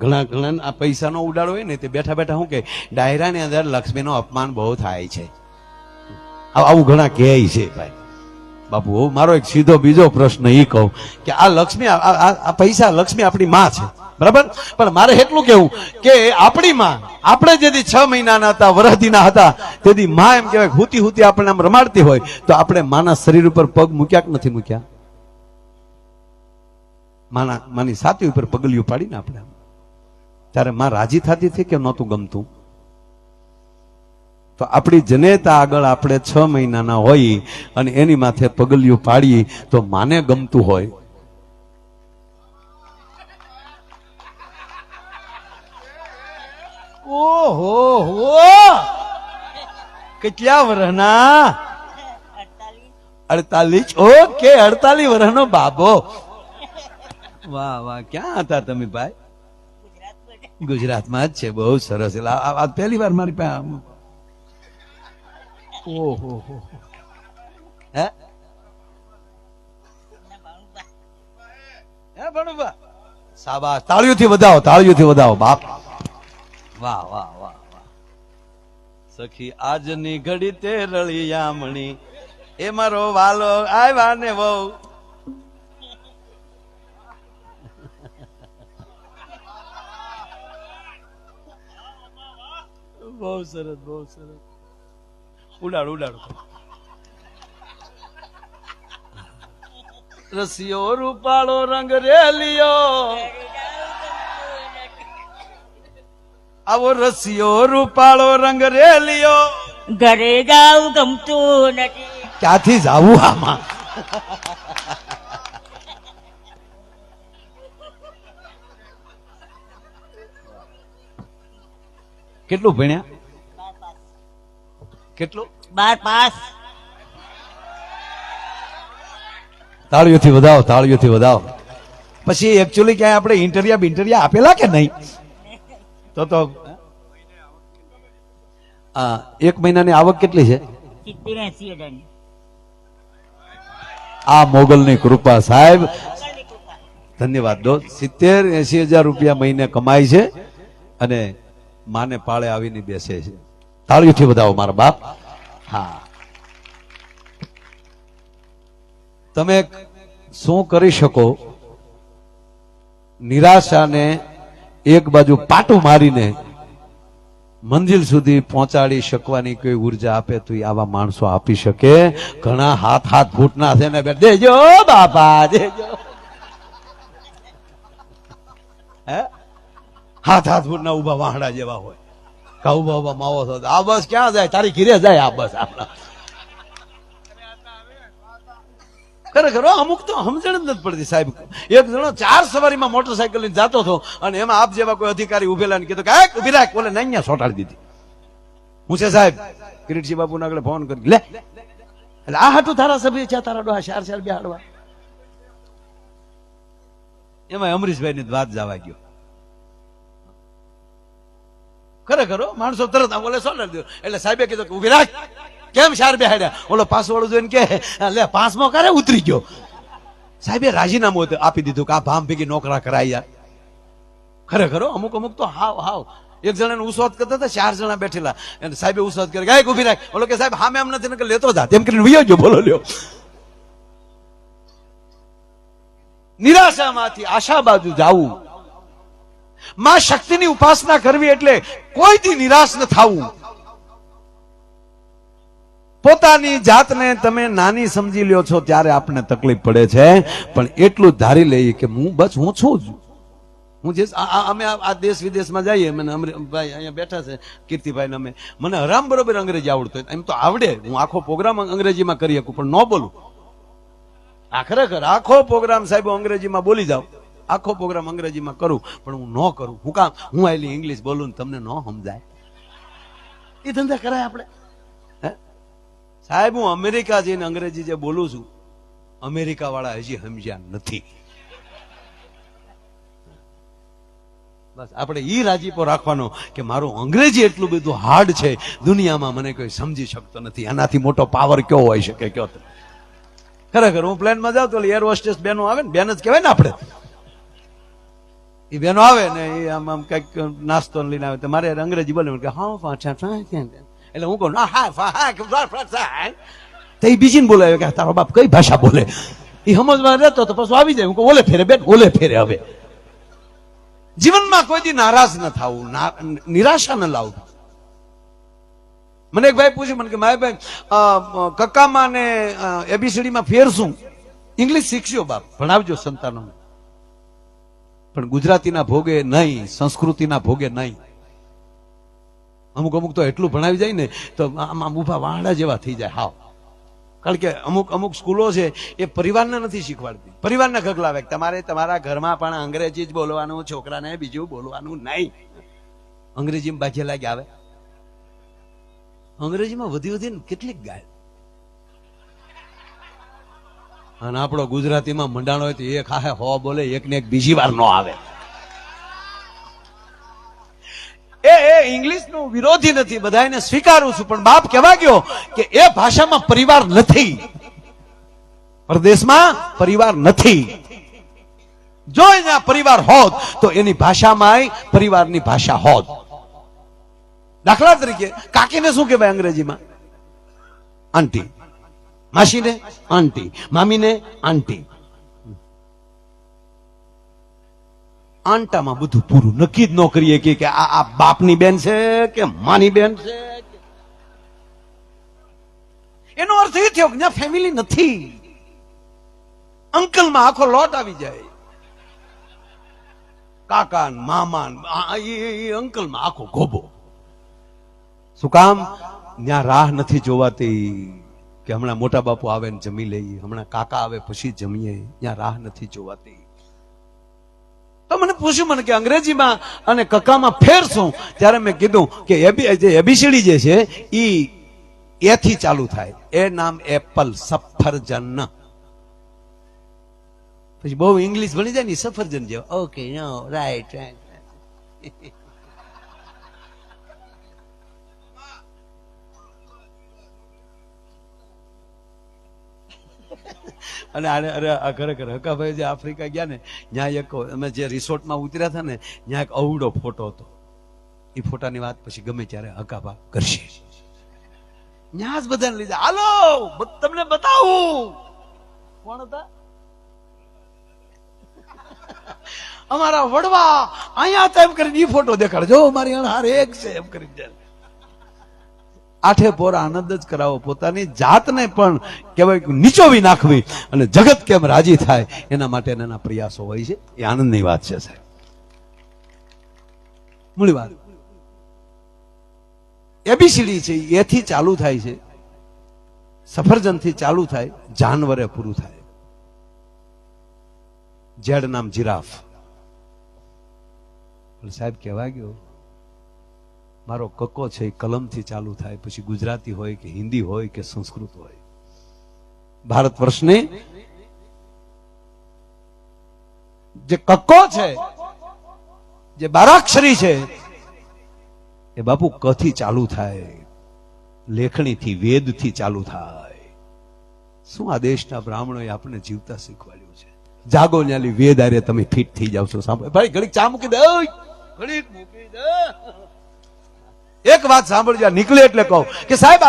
ઘણા ઘણા આ પૈસાનો ઉડાડો હોય ને તે બેઠા બેઠા શું કે, ડાયરાની અંદર લક્ષ્મીનો અપમાન બહુ થાય છે. આવ- ઘણા કહે છે ભાઈ. બાપુ, હું, મારો એક સીધો બીજો પ્રશ્ન એ કહું કે આ લક્ષ્મી, આ- પૈસા લક્ષ્મી આપણી માં છે. બરાબર? પણ મારે એટલું કેવું કે આપણી માં, આપણે જેથી છ મહિનાના હતા, વરહદીના હતા, તેથી માં એમ કહેવાય હુતી હુતી આપણને આમ રમાડતી હોય, તો આપણે માના શરીર ઉપર પગ મૂક્યા કે નથી મૂક્યા? માના, માની સાતી ઉપર પગલિયું પાડીને આપણે આમ. ત્યારે માં રાજી થતી હતી કે નહોતું ગમતું? તો આપણી જનેતા આગળ આપણે છ મહિનાના હોઈ અને એની માથે પગલિયું પાડીએ તો માને ગમતું હોય? ઓહો, હો! કેટલા વર્ષના અડતાલીસ? ઓકે, અડતાલીસ વર્ષનો બાબો. વાહ વાહ, ક્યાં હતા તમે ભાઈ? ગુજરાતમાં જ છે, બહુ સરસ. એટલે આ વાત પહેલી વાર મારી પાસે ઓહો, હો, હે. ભણુભા? શાબાશ. તાળીઓથી વધાવો તાળીઓથી વધાવો, બાપ. વાહ વાહ વાહ વાહ. સખી, આજની ઘડી તે રળિયામણી એ મારો વાલો આવ્યા ને વહુ. બહુ સરસ બહુ સરસ. ઉડાડ ઉડાડ રસિયો રૂપાળો રંગ રેલિયો. આવો રસિયો રૂપાળો રંગ રેલિયો. ઘરે ગાવ ગમતું નથી. ક્યાંથી જાવું આમાં? કેટલું ભણ્યા? કેટલું? બાર પાસ. તાળીઓથી વધાવો તાળીઓથી વધાવો. પછી એકચ્યુઅલી ક્યાંય આપણે ઇન્ટરિયા બિન્ટરિયા આપેલા કે નહીં? તો તો આ એક મહિનાની આવક કેટલી છે? આ મોગલની કૃપા સાહેબ. ધન્યવાદ દો. સિત્તેર એસી હજાર રૂપિયા મહિને કમાય છે અને માને પાળે આવીને બેસે છે. તાળીઓથી વધાવો મારા બાપ. હા. તમે શું કરી શકો? નિરાશાને એક બાજુ પાટું મારીને મંજિલ સુધી પહોંચાડી શકવાની કોઈ ઊર્જા આપે તો આવા માણસો આપી શકે. ઘણા હાથ હાથ ફૂટના છે ને દેજો બાપા, દેજો. હે? હાથ હાથ ફૂટના ઊભા વાહડા જેવા હોય. કા ઊભા ઊભા માવો થતો આ બસ ક્યાં જાય? તારી ઘીરે જાય આ બસ આપણા. ખરેખર અમુક તો સમજણ જ નથી પડતી સાહેબ. એક જણો ચાર સવારીમાં મોટરસાયકલ લઈને જતો હતો અને એમાં આપ જેવા કોઈ અધિકારી ઉભેલા ને કીધું કે "એ, ઊભી રાખ. બોલે અહીંયા સોટાડી દીધી. હું છે સાહેબ? કિરીટસિંહ બાપુ આગળ ફોન કરી લે. એટલે આ હાટું ધારાસભ્ય છે તારા ડોહા ચાર ચાર બેહાડવા. એમાં અમરીશભાઈ ની વાત જવા ગયો. હો, માણસો તરત બોલે સોટાડી દીધો એટલે સાહેબે કીધું કે ઊભી રાખ. કેમ શાર બેહાડ્યા? ઓલો પાસવાળું જોઈને કે લે પાંચમો કરે ઉતરી ગયો. સાહેબે રાજીનામું આપી દીધું કે આ ભામ ભેગી નોકરા કરાય ખરેખર હો, અમુક અમુક તો હાવ હાવ. એક જણાને ઉસવાદ કરતા હતા ચાર જણા બેઠેલા. અને સાહેબે ઉસવાદ કરે ગાય ઊભી રાખ. બોલો કે સાહેબ હામે એમ નથી કે લેતો હતા તેમ કરીને વિયો બોલો લ્યો. નિરાશામાંથી આશા બાજુ જાવું માં શક્તિની ઉપાસના કરવી એટલે કોઈથી નિરાશ ન થવું. પોતાની જાતને તમે નાની સમજી લ્યો છો ત્યારે આપણને તકલીફ પડે છે. પણ એટલું ધારી લઈએ કે હું બસ હું છું જ. હું જે અમે આ દેશ વિદેશમાં જઈએ મને ભાઈ અહીંયા બેઠા છે કીર્તિભાઈ અમે. મને હરામ બરોબર અંગ્રેજી આવડતો હોય. એમ તો આવડે. હું આખો પ્રોગ્રામ અંગ્રેજીમાં કરી શકું, પણ ન બોલું. આ ખરેખર આખો પ્રોગ્રામ સાહેબ અંગ્રેજીમાં બોલી જાઉં. આખો પ્રોગ્રામ અંગ્રેજીમાં કરું, પણ હું ન કરું. હું કામ? હું આયલી ઇંગ્લિશ બોલું ને તમને ન સમજાય. એ ધંધા કરાય આપણે. સાહેબ, હું અમેરિકા જઈને અંગ્રેજી જે બોલું છું અમેરિકા વાળા હજી સમજ્યા નથી. બસ, આપણે ઈ રાજીપો રાખવાનો કે મારું અંગ્રેજી એટલું બધું હાર્ડ છે, દુનિયામાં મને કોઈ સમજી શકતો નથી. આનાથી મોટો પાવર કયો હોઈ શકે, કયો? ખરેખર, હું પ્લેનમાં જાઉં તો એર હોસ્ટેસ બેનો આવે ને, બેન જ કહેવાય ને આપણે. એ બહેનો આવે ને એ આમ આમ કંઈક નાસ્તો લઈને આવે. મારે અંગ્રેજી બોલે કે હા પાછા એટલે હું કહું, હા હા તો એ બીજીને બોલાવે, કે તારો બાપ કઈ ભાષા બોલે? એ સમજમાં રહેતો તો પછી આવી જાય. હું કહું, ઓલે ફેરે, બેન, ઓલે ફેરે હવે. જીવનમાં કોઈ દી નારાજ ન થવું નિરાશા ન લાવવું. મને એક ભાઈ પૂછ્યું મને કે, માય ભાઈ કક્કામાં ને એબીસીડીમાં ફેર શું ઇંગ્લિશ શીખજો બાપ, ભણાવજો સંતાનો પણ ગુજરાતીના ભોગે નહીં, સંસ્કૃતિના ભોગે નહીં. અમુક અમુક તો એટલું ભણાવી જાય ને, તો આમ આમ ઊભા જેવા થઈ જાય, હાવ. કારણ કે અમુક અમુક સ્કૂલો છે, એ પરિવારને નથી શીખવાડતી. પરિવારને ખગલાવે તમારે તમારા ઘરમાં પણ અંગ્રેજી જ બોલવાનું, છોકરાને બીજું બોલવાનું નહીં. અંગ્રેજીમાં બાજે લાગે આવે. અંગ્રેજીમાં વધી વધીને કેટલીક ગાય અને આપણો ગુજરાતીમાં મંડાણો હોય તો એક હાહે હો બોલે એક ને એક બીજી વાર નો આવે. એ એ ઇંગ્લિશનું વિરોધી નથી બધાને સ્વીકારું છું, પણ બાપ કહેવા ગયો કે એ ભાષામાં પરિવાર નથી. પરદેશમાં પરિવાર નથી. જો અહીંયા પરિવાર હોત, તો એની ભાષામાં પરિવારની ભાષા હોત. દાખલા તરીકે, કાકીને શું કહેવાય અંગ્રેજીમાં? આંટી. માસીને આંટી મામીને આંટી આંટામાં બધું પૂરું. નક્કી જ ન કરીએ કે આ બાપની બેન છે કે માની બેન છે એનો અર્થ એ થયો કે ફેમિલી નથી. અંકલમાં આખો લોટ આવી જાય. કાકા મામા એ અંકલમાં આખો ગોબો. શું કામ? ત્યાં રાહ નથી જોવાતી. કે હમણાં મોટા બાપુ આવે ને જમી લઈએ, હમણાં કાકા આવે પછી જમીએ, ત્યાં રાહ નથી જોવાતી. તો મને પૂછ્યું, મને કે અંગ્રેજીમાં અને કકામાં ફેર શું? ત્યારે મેં કીધું કે જે એબીસીડી જે છે એ એથી ચાલુ થાય. એ નામ એપલ, સફરજન. પછી બહુ ઇંગ્લિશ ભણી જાય ને સફરજન જેવા. ઓકે નો રાઈટ રાઈટ અને આને અરે ખરેખર હકાભાઈ જે આફ્રિકા ગયા ને, ત્યાં એક અમે જે રિસોર્ટમાં ઉતર્યા હતા ને, ત્યાં એક અવડો ફોટો હતો. એ ફોટાની વાત પછી ગમે ત્યારે હકાભા કરશે. જ બધાને લીધે. હાલો તમને બતાવું. કોણ હતા? અમારા વડવા, અહીંયા તો એમ કરીને એ ફોટો દેખાડજો. મારી હારે એક છે, એમ કરીને. આઠે પોર આનંદ જ કરાવો. પોતાની જાતને પણ કહેવાય નીચોવી નાખવી અને જગત કેમ રાજી થાય એના માટે એના પ્રયાસો હોય છે. એ આનંદની વાત છે સાહેબ. મૂળ વાત. એબીસીડી છે, એથી ચાલુ થાય છે. સફરજનથી ચાલુ થાય, જાનવરે પૂરું થાય. જેડ નામ જીરાફ. સાહેબ કહેવા ગયો મારો કક્કો છે એ કલમથી ચાલુ થાય, પછી ગુજરાતી હોય કે હિન્દી હોય કે સંસ્કૃત હોય. ભારત વર્ષને જે કક્કો છે, જે બારાક્ષરી છે, એ બાપુ કથી ચાલુ થાય? લેખણીથી, વેદથી ચાલુ થાય. શું આ દેશના બ્રાહ્મણોએ આપણને જીવતા શીખવાડ્યું છે? જાગો ન્યાલી વેદ આરે તમે ફિટ થઈ જાવ છો. સાંભળો. ભાઈ, ઘડીક ચા મૂકી દે. ઘડીક મૂકી દે. એક વાત સાંભળજો નીકળે એટલે કહું કે સાહેબ